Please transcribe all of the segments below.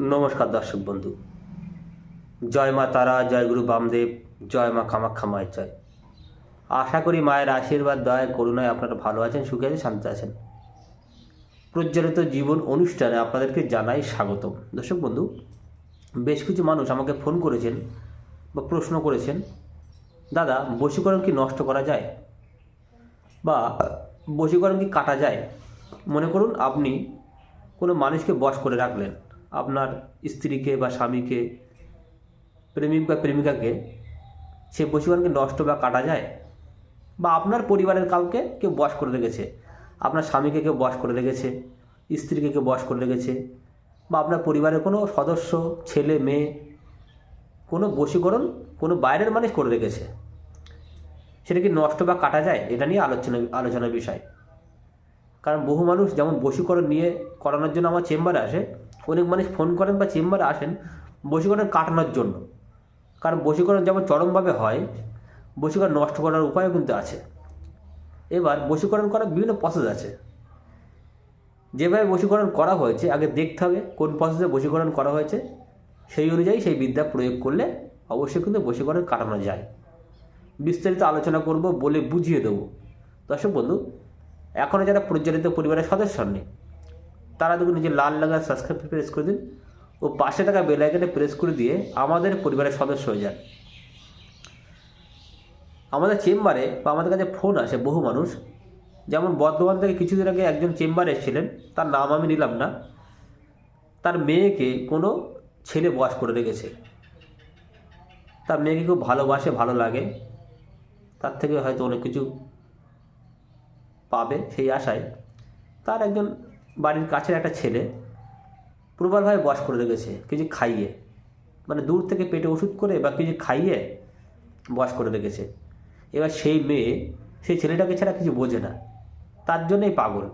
নমস্কার দর্শক বন্ধু। জয় মা তারা, জয় গুরু বামদেব, জয় মা কামাখ্যা মায়ের জয়। আশা করি মায়ের আশীর্বাদ, দয়া, করুণায় আপনারা ভালো আছেন, সুখে আছেন শান্তি আছেন। প্রজ্বলিত জীবন অনুষ্ঠানে আপনাদেরকে জানাই স্বাগতম। দর্শক বন্ধু, বেশ কিছু মানুষ আমাকে ফোন করেছেন বা প্রশ্ন করেছেন, দাদা, বশীকরণ কি নষ্ট করা যায়? বা বশীকরণ কি কাটা যায়? মনে করুন, আপনি কোনো মানুষকে বশ করে রাখলেন। আপনার স্ত্রীকে বা স্বামীকে, প্রেমিক বা প্রেমিকাকে সে বশীকরণকে নষ্ট বা কাটা যায়? বা আপনার পরিবারের কাউকে কেউ বশ করে রেখেছে? আপনার স্বামীকে কেউ বশ করে রেখেছে? স্ত্রীকে কেউ বশ করে রেখেছে? বা আপনার পরিবারের কোনো সদস্য, ছেলে, মেয়ে কোনো বশীকরণ, কোনো বাইরের মানুষ করে রেখেছে? সেটা কি নষ্ট বা কাটা যায়? এটা নিয়ে আলোচনা, আলোচনার বিষয়। কারণ বহু মানুষ যেমন বশীকরণ নিয়ে করানোর জন্য আমার চেম্বারে আসে অনেক মানুষ ফোন করেন বা চেম্বারে আসেন বশীকরণ কাটানোর জন্য। কারণ বশীকরণ যেমন চরমভাবে হয়, বশীকরণ নষ্ট করার উপায়ও কিন্তু আছে। এবার বশীকরণ করার বিভিন্ন প্রসেস আছে। যেভাবে বশীকরণ করা হয়েছে, আগে দেখতে হবে কোন প্রসেসে বশীকরণ করা হয়েছে। সেই অনুযায়ী সেই বিদ্যা প্রয়োগ করলে অবশ্যই কিন্তু বশীকরণ কাটানো যায়। বিস্তারিত আলোচনা করব বলে বুঝিয়ে দেবো। দর্শক বন্ধু এখনও যারা প্রজ্বলিত পরিবারের সদস্য নেই তারা দেখুন নিজের লাল লাগা সাবস্ক্রাইব প্রেস করে দিন ও পাশে থাকা বেল প্রেস করে দিয়ে আমাদের পরিবারের সদস্য হয়ে যান। আমাদের চেম্বারে বা আমাদের কাছে ফোন আসে বহু মানুষ। যেমন বর্ধমান থেকে কিছুদিন আগে একজন চেম্বারে এসেছিলেন, তার নাম আমি নিলাম না। তার মেয়েকে কোনো ছেলে বয়স করে রেখেছে। তার মেয়েকে খুব ভালোবাসে, ভালো লাগে। তার থেকে হয়তো অনেক কিছু পাবে সেই আশায়। তার একজন বাড়ির কাছের একটা ছেলে প্রবলভাবে বস করে রেখেছে কিছু খাইয়ে। মানে দূর থেকে পেটে ওষুধ করে বা কিছু খাইয়ে বস করে রেখেছে। এবার সেই মেয়ে সেই ছেলেটাকে ছাড়া কিছু বোঝে না। তার জন্যই পাগল।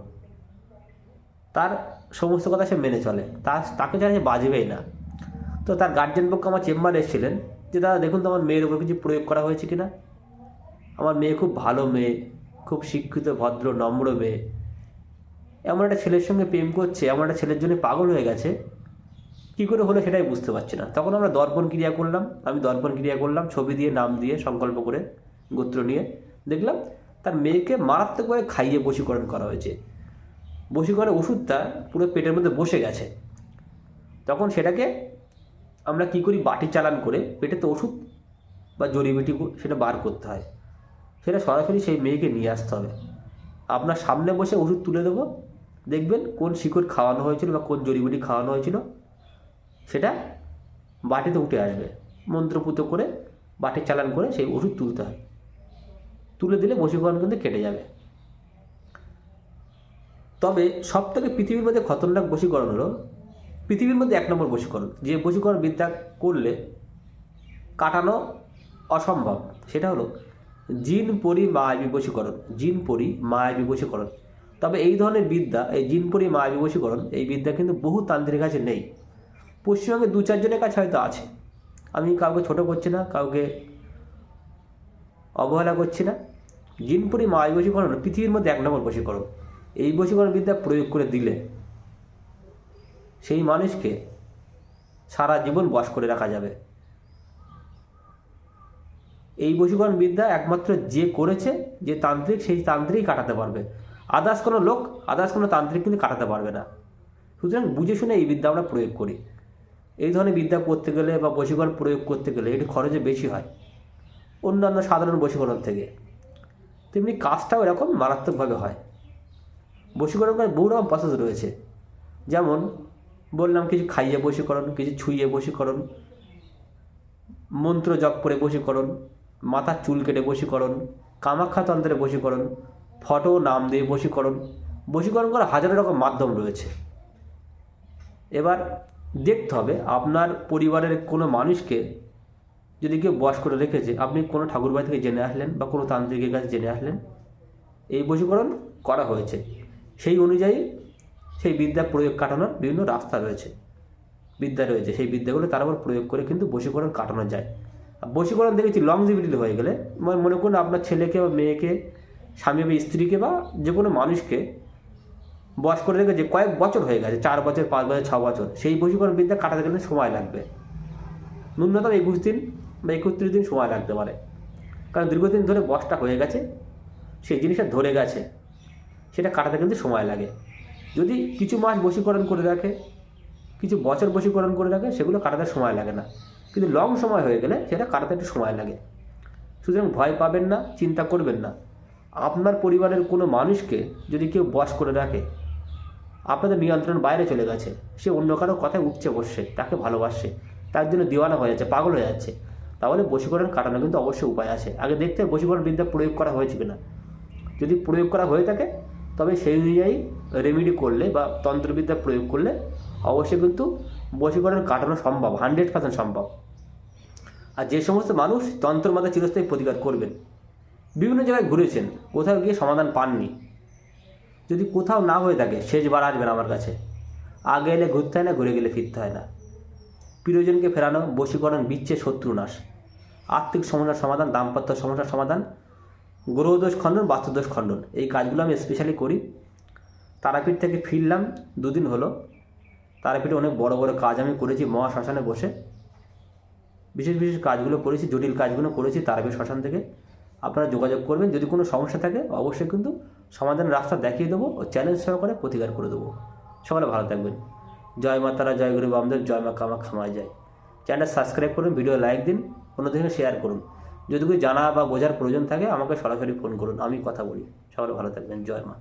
তার সমস্ত কথা সে মেনে চলে। তার তাকে ছাড়া সে বাজবেই না। তো তার গার্জেন পক্ষ আমার চেম্বারে এসেছিলেন যে, দাদা, দেখুন তো আমার মেয়ের উপর কিছু প্রয়োগ করা হয়েছে কিনা? আমার মেয়ে খুব ভালো মেয়ে, খুব শিক্ষিত, ভদ্র, নম্র মেয়ে। এমন একটা ছেলের সঙ্গে প্রেম করছে, এমন একটা ছেলের জন্য পাগল হয়ে গেছে, কী করে হলো সেটাই বুঝতে পারছি না। তখন আমরা দর্পণ ক্রিয়া করলাম, আমি দর্পণ ক্রিয়া করলাম, ছবি দিয়ে, নাম দিয়ে, সংকল্প করে, গোত্র নিয়ে, দেখলাম তার মেয়েকে মারাত্মকভাবে খাইয়ে বশীকরণ করা হয়েছে। বশীকরণের ওষুধটা পুরো পেটের মধ্যে বসে গেছে। তখন সেটাকে আমরা কি করি, বাটি চালান করে পেটে তো ওষুধ বা জড়িবিটি সেটা বার করতে হয়। সেটা সরাসরি সেই মেয়েকে নিয়ে আসতে হবে। আপনার সামনে বসে ওষুধ তুলে দেবো দেখবেন কোন শিকড় খাওয়ানো হয়েছিল বা কোন জড়িবুটি খাওয়ানো হয়েছিল, সেটা বাটিতে উঠে আসবে। মন্ত্রপুত করে বাটি চালান করে সেই ওষুধ তুলতে হয়। তুলে দিলে বশীকরণ কিন্তু কেটে যাবে। তবে সব থেকে পৃথিবীর মধ্যে খতরনাক বশীকরণ হলো, পৃথিবীর মধ্যে এক নম্বর বশীকরণ যে বশীকরণ বিদ্যা করলে কাটানো অসম্ভব, সেটা হলো জিন পরি মায়াবী বশীকরণ জিন পরি মায়াবী বশীকরণ তবে এই ধরনের বিদ্যা, এই জিন পরি মায়াবী বশীকরণ এই বিদ্যা কিন্তু বহু তান্ত্রিক কাছে নেই। পশ্চিমবঙ্গে দু চারজনের কাছে হয়তো আছে। আমি কাউকে ছোট করছি না, কাউকে অবহেলা করছি না। জিনপুরি মায়াবী বশীকরণ পৃথিবীর মধ্যে এক নম্বর বশীকরণ এই বশীকরণ বিদ্যা প্রয়োগ করে দিলে সেই মানুষকে সারা জীবন বশ করে রাখা যাবে। এই বশীকরণ বিদ্যা একমাত্র যে করেছে, যে তান্ত্রিক, সেই তান্ত্রিক কাটাতে পারবে। আদার্স কোনো লোক আদার্স কোনো তান্ত্রিক কিন্তু কাটাতে পারবে না। সুতরাং বুঝে শুনে এই বিদ্যা আমরা প্রয়োগ করি। এই ধরনের বিদ্যা করতে গেলে বা বশীকরণ প্রয়োগ করতে গেলে এটি খরচে বেশি হয়। অন্যান্য সাধারণ বশীকরণ থেকে। তেমনি কাজটাও এরকম মারাত্মকভাবে হয়। বশীকরণ করার বহু রকম প্রসেস রয়েছে। যেমন, বললাম কিছু খাইয়ে বশীকরণ, কিছু ছুঁয়ে বশীকরণ, মন্ত্র জপ করে বশীকরণ, মাথার চুল কেটে বশীকরণ, কামাখ্যা তন্ত্রে বশীকরণ ফটো, নাম দিয়ে বশীকরণ। বশীকরণ করার হাজারো রকম মাধ্যম রয়েছে। এবার দেখতে হবে আপনার পরিবারের কোনো মানুষকে যদি কেউ বস করে রেখেছে, আপনি কোনো ঠাকুরবাড়ি থেকে জেনে আসলেন বা কোনো তান্ত্রিকের কাছে জেনে আসলেন, এই বশীকরণ করা হয়েছে। সেই অনুযায়ী সেই বিদ্যা প্রয়োগ কাটানোর বিভিন্ন রাস্তা রয়েছে। বিদ্যা রয়েছে, সেই বিদ্যাগুলো তার উপর প্রয়োগ করে কিন্তু বশীকরণ কাটানো যায়। বশীকরণ দেখেছি লংজিবিলিটি হয়ে গেলে মানে মনে করুন আপনার ছেলেকে বা মেয়েকে স্বামী বা স্ত্রীকে বা যে কোনো মানুষকে বয়স করে রেখেছে কয়েক বছর হয়ে গেছে, চার বছর, পাঁচ বছর, ছ বছর, সেই বশীকরণ বিদ্যা কাটাতে গেলে সময় লাগবে। ন্যূনতম একুশ দিন বা একত্রিশ দিন সময় লাগতে পারে। কারণ দীর্ঘদিন ধরে বসটা হয়ে গেছে, সেই জিনিসটা ধরে গেছে, সেটা কাটাতে কিন্তু সময় লাগে। যদি কিছু মাস বশীকরণ করে রাখে, কিছু বছর বশীকরণ করে রাখে, সেগুলো কাটাতে সময় লাগে না। কিন্তু লং সময় হয়ে গেলে সেটা কাটাতে একটু সময় লাগে। সুতরাং ভয় পাবেন না, চিন্তা করবেন না। আপনার পরিবারের কোনো মানুষকে যদি কেউ বশ করে রাখে, আপনাদের নিয়ন্ত্রণ বাইরে চলে গেছে। সে অন্য কারও কথায় উঠছে বসছে, তাকে ভালোবাসছে, তার জন্য দিওয়ানা হয়ে যাচ্ছে, পাগল হয়ে যাচ্ছে। তাহলে বশীকরণ কাটানো কিন্তু অবশ্যই উপায় আছে। আগে দেখতে হবে বশীকরণ বিদ্যা প্রয়োগ করা হয়েছে কিনা। যদি প্রয়োগ করা হয়ে থাকে, তবে সেই অনুযায়ী রেমেডি করলে বা তন্ত্রবিদ্যা প্রয়োগ করলে অবশ্যই কিন্তু বশীকরণ কাটানো সম্ভব হান্ড্রেড পার্সেন্ট সম্ভব। আর যে সমস্ত মানুষ তন্ত্র মাথা চিরস্থায়ী প্রতিকার করবেন বিভিন্ন জায়গায় ঘুরেছেন, কোথাও গিয়ে সমাধান পাননি। যদি কোথাও না হয়ে থাকে, শেষবার আসবেন আমার কাছে। আগে এলে ঘুরতে হয় না, ঘুরে গেলে ফিরতে হয় না। প্রিয়জনকে ফেরানো, বশীকরণ, বিচ্ছে, শত্রুনাশ। আর্থিক সমস্যার সমাধান, দাম্পত্য সমস্যার সমাধান, গ্রহদোষ খণ্ডন, বাস্তুদোষ খণ্ডন। এই কাজগুলো আমি স্পেশালি করি। তারাপীঠ থেকে ফিরলাম, দুদিন হলো। তারাপীঠে অনেক বড় বড় কাজ আমি করেছি, মহাশ্মশানে বসে। বিশেষ বিশেষ কাজগুলো করেছি, জটিল কাজগুলো করেছি তারাপীঠ শ্মশান থেকে। আপনারা যোগাযোগ করবেন। যদি কোনো সমস্যা থাকে, অবশ্যই কিন্তু সমাধানের রাস্তা দেখিয়ে দেবো ও চ্যালেঞ্জ সহকারে প্রতিকার করে দেবো। সকলে ভালো থাকবেন। জয় মা তারা, জয় গুরু আমাদের জয় মা কামা খামায় যায়। চ্যানেলটা সাবস্ক্রাইব করুন ভিডিও লাইক দিন অন্যদের শেয়ার করুন। যদি কিছু জানা বা বোঝার প্রয়োজন থাকে, আমাকে সরাসরি ফোন করুন, আমি কথা বলি। সকলে ভালো থাকবেন। জয় মা।